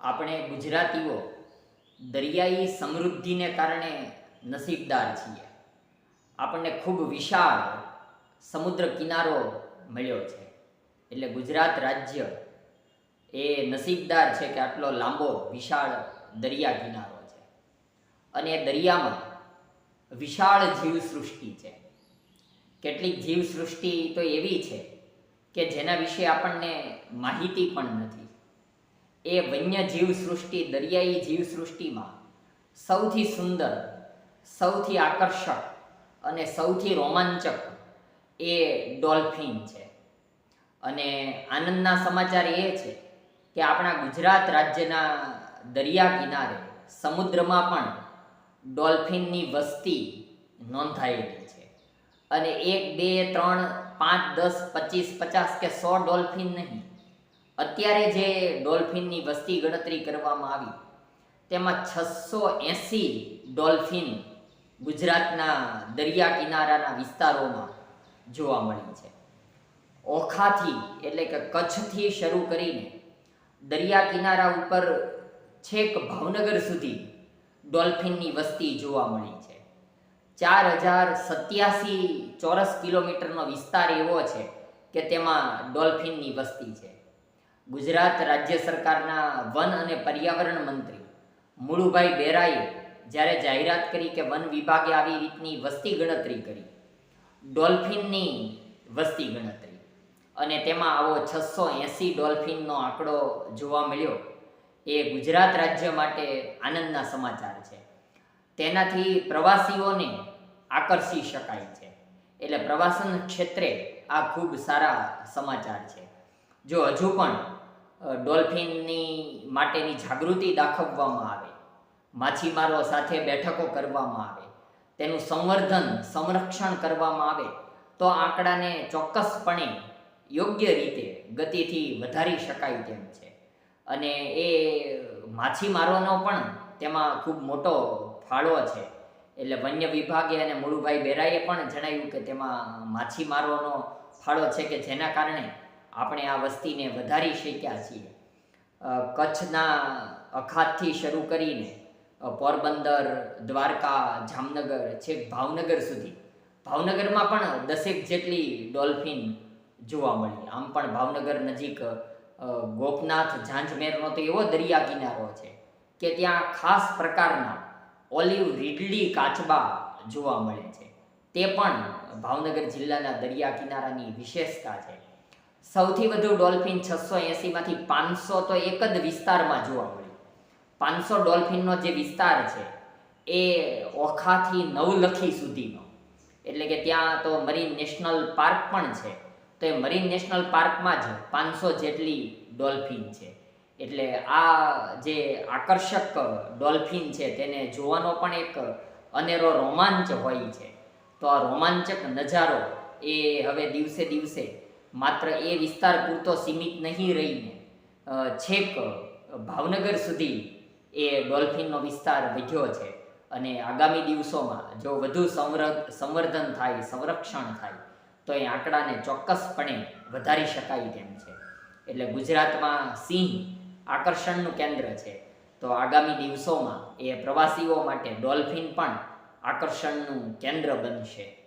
આપણે ગુજરાતીઓ દરિયાઈ સમૃદ્ધિને કારણે નસીબદાર છીએ. આપણને ખૂબ વિશાળ સમુદ્ર કિનારો મળ્યો છે. એટલે ગુજરાત રાજ્ય એ નસીબદાર છે કે આટલો લાંબો, વિશાળ દરિયા કિનારો છે. અને એ દરિયામાં વિશાળ જીવસૃષ્ટિ છે. કેટલીક જીવસૃષ્ટિ તો એવી છે કે જેના વિશે આપણને માહિતી પણ નથી. એ વન્ય જીવસૃષ્ટિ દરિયાઈ જીવસૃષ્ટિમાં સૌથી સુંદર, સૌથી આકર્ષક અને સૌથી રોમાંચક એ ડોલ્ફિન છે. અને આનંદના સમાચાર એ છે કે આપણા ગુજરાત રાજ્યના દરિયા કિનારે સમુદ્રમાં પણ ડોલ્ફિનની વસ્તી નોંધાયેલી છે. અને એક, બે, ત્રણ, પાંચ, દસ, પચીસ, પચાસ કે સો ડોલ્ફિન નહીં અત્યારે જે ડોલ્ફિનની વસ્તી ગણતરી કરવામાં આવી, તેમાં છસો એંસી ડોલ્ફિન ગુજરાતના દરિયા કિનારાના વિસ્તારોમાં જોવા મળી છે. ઓખાથી એટલે કે કચ્છથી શરૂ કરીને દરિયા કિનારા ઉપર છેક ભાવનગર સુધી ડોલ્ફિનની વસ્તી જોવા મળી છે. ચાર હજાર સત્યાસી ચોરસ કિલોમીટરનો વિસ્તાર એવો છે કે તેમાં ડોલ્ફિનની વસ્તી છે. ગુજરાત રાજ્ય સરકારના વન અને પર્યાવરણ મંત્રી મુળુભાઈ બેરાએ જ્યારે જાહેરાત કરી કે વન વિભાગે આવી રીતની વસ્તી ગણતરી કરી, ડોલ્ફિનની વસ્તી ગણતરી અને તેમાં આવો છસો એંસી ડોલ્ફિનનો આંકડો જોવા મળ્યો, એ ગુજરાત રાજ્ય માટે આનંદના સમાચાર છે. તેનાથી પ્રવાસીઓને આકર્ષી શકાય છે. એટલે પ્રવાસન ક્ષેત્રે આ ખૂબ સારા સમાચાર છે. જો હજુ પણ ડોલ્ફિનની માટેની જાગૃતિ દાખવવામાં આવે માછીમારો સાથે બેઠકો કરવામાં આવે, તેનું સંવર્ધન, સંરક્ષણ કરવામાં આવે, તો આંકડાને ચોક્કસપણે યોગ્ય રીતે ગતિથી વધારી શકાય તેમ છે. અને એ માછીમારોનો પણ તેમાં ખૂબ મોટો ફાળો છે. એટલે વન્ય વિભાગે અને મુળુભાઈ બેરાએ પણ જણાવ્યું કે તેમાં માછીમારોનો ફાળો છે કે જેના કારણે આપણે આ વસ્તીને વધારી શક્યા છીએ. કચ્છના અખાતથી શરૂ કરીને પોરબંદર, દ્વારકા, જામનગર છેક ભાવનગર સુધી. ભાવનગરમાં પણ દસેક જેટલી ડોલ્ફિન જોવા મળી. આમ પણ ભાવનગર નજીક ગોપનાથ ઝાંઝમેરનો તો એવો દરિયા કિનારો છે કે ત્યાં ખાસ પ્રકારના ઓલિવ રીડલી કાચબા જોવા મળે છે. તે પણ ભાવનગર જિલ્લાના દરિયા કિનારાની વિશેષતા છે. સૌથી વધુ ડોલ્ફિન છસો એંસીમાંથી પાંચસો તો એક જ વિસ્તારમાં જોવા મળી પાંચસો ડોલ્ફિનનો જે વિસ્તાર છે, એ ઓખાથી નવલખી સુધીનો. એટલે કે ત્યાં તો મરીન નેશનલ પાર્ક પણ છે. તો એ મરીન નેશનલ પાર્કમાં જ પાંચસો જેટલી ડોલ્ફિન છે. એટલે આ જે આકર્ષક ડોલ્ફિન છે, તેને જોવાનો પણ એક અનેરો રોમાંચ હોય છે. તો આ રોમાંચક નજારો એ હવે દિવસે દિવસે માત્ર એ વિસ્તાર પૂરતો સીમિત નહીં રહીને છેક ભાવનગર સુધી એ ડોલ્ફિનનો વિસ્તાર વધ્યો છે. અને આગામી દિવસોમાં જો વધુ સંવર- સંવર્ધન થાય, સંરક્ષણ થાય, તો એ આંકડાને ચોક્કસપણે વધારી શકાય તેમ છે. એટલે ગુજરાતમાં સિંહ આકર્ષણનું કેન્દ્ર છે. તો આગામી દિવસોમાં એ પ્રવાસીઓ માટે ડોલ્ફિન પણ આકર્ષણનું કેન્દ્ર બનશે.